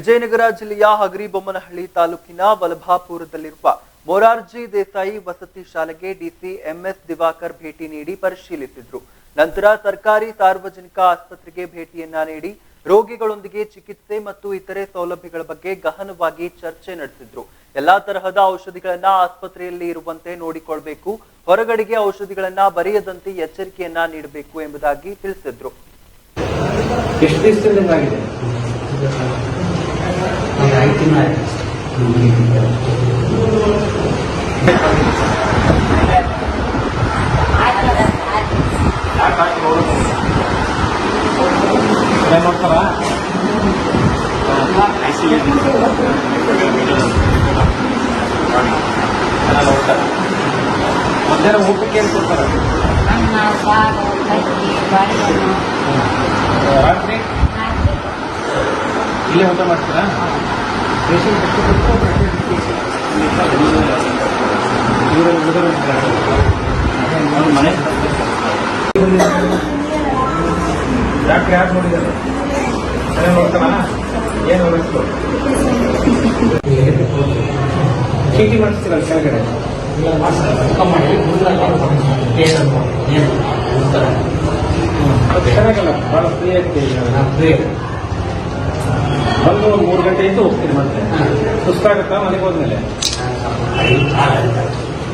ವಿಜಯನಗರ ಜಿಲ್ಲೆಯ ಹಗರಿಬೊಮ್ಮನಹಳ್ಳಿ ತಾಲೂಕಿನ ವಲಭಾಪುರದಲ್ಲಿರುವ ಮೊರಾರ್ಜಿ ದೇಸಾಯಿ ವಸತಿ ಶಾಲೆಗೆ ಡಿಸಿ ಎಂಎಸ್ ದಿವಾಕರ್ ಭೇಟಿ ನೀಡಿ ಪರಿಶೀಲಿಸಿದ್ರು. ನಂತರ ಸರ್ಕಾರಿ ಸಾರ್ವಜನಿಕ ಆಸ್ಪತ್ರೆಗೆ ಭೇಟಿಯನ್ನ ನೀಡಿ ರೋಗಿಗಳೊಂದಿಗೆ ಚಿಕಿತ್ಸೆ ಮತ್ತು ಇತರೆ ಸೌಲಭ್ಯಗಳ ಬಗ್ಗೆ ಗಹನವಾಗಿ ಚರ್ಚೆ ನಡೆಸಿದ್ರು. ಎಲ್ಲಾ ತರಹದ ಔಷಧಿಗಳನ್ನ ಆಸ್ಪತ್ರೆಯಲ್ಲಿ ಇರುವಂತೆ ನೋಡಿಕೊಳ್ಬೇಕು, ಹೊರಗಡೆಗೆ ಔಷಧಿಗಳನ್ನ ಬರೆಯದಂತೆ ಎಚ್ಚರಿಕೆಯನ್ನ ನೀಡಬೇಕು ಎಂಬುದಾಗಿ ತಿಳಿಸಿದ್ರು ಎಷ್ಟು ದಿವಸದಿಂದ ಆಗಿದೆ ಒಂದು ಐದು ತಿಂಗಳು ಆಯ್ತು ಏನ್ ನೋಡ್ತಾರ ಮಧ್ಯಾಹ್ನ ಊಟಕ್ಕೆ ಏನ್ ಕೊಡ್ತಾರ ಅನ್ನ ಸಾರು ಬಜ್ಜಿ ಬಾಳೆಹಣ್ಣು ರಾತ್ರಿ ಇಲ್ಲೇ ಊಟ ಮಾಡ್ತೀರಾ ಇವರು ಹುಡುಗರು ಮನೆ ಡಾಕ್ಟರ್ ಯಾರು ನೋಡಿದ್ದಾರೆ ಮನೆ ನೋಡ್ತಾರ ಏನು ವ್ಯವಸ್ಥೆ ಚೀಟಿ ಮಾಡ್ತೀರಾ ಕೆಳಗಡೆ ಚೆನ್ನಾಗಲ್ಲ ಬಹಳ ಫ್ರೀ ಆಗ್ತದೆ ಫ್ರೀ ಬಂದು ಒಂದು ಮೂರು ಗಂಟೆ ಇದ್ದು ಹೋಗ್ತೀನಿ ಮತ್ತೆ. ಸುಸ್ತಾಗುತ್ತಾ? ಮನೆಗೆ ಹೋದ್ಮೇಲೆ?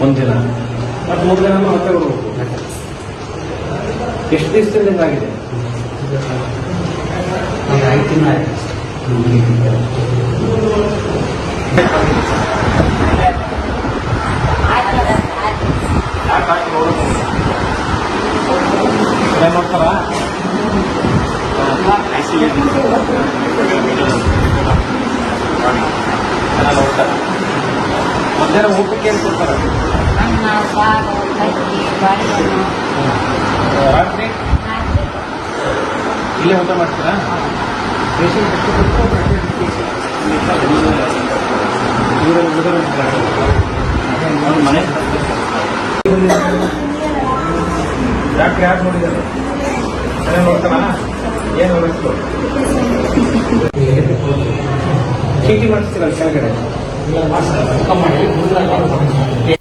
ಒಂದಿನ. ಮತ್ತೆ ಮೂರು ದಿನ ಮತ್ತೆ ಬರ್ಬೇಕು ಎಷ್ಟು ದಿವಸದಿಂದ ಆಗಿದೆ? ಮಾಡ್ತಾರ? ಮಧ್ಯಾಹ್ನ ಊಟಕ್ಕೆ ಕೊಡ್ತಾರ ರಾತ್ರಿ ಇಲ್ಲೇ ಊಟ ಮಾಡ್ತೀರಾ ಪೇಷಂಟ್ ಎಷ್ಟು ಮನೆ ಚೀಟಿ ಮಾಡಿಸ್ತೀರ ಕೆಳಗಡೆ? ಮಾಡಿ.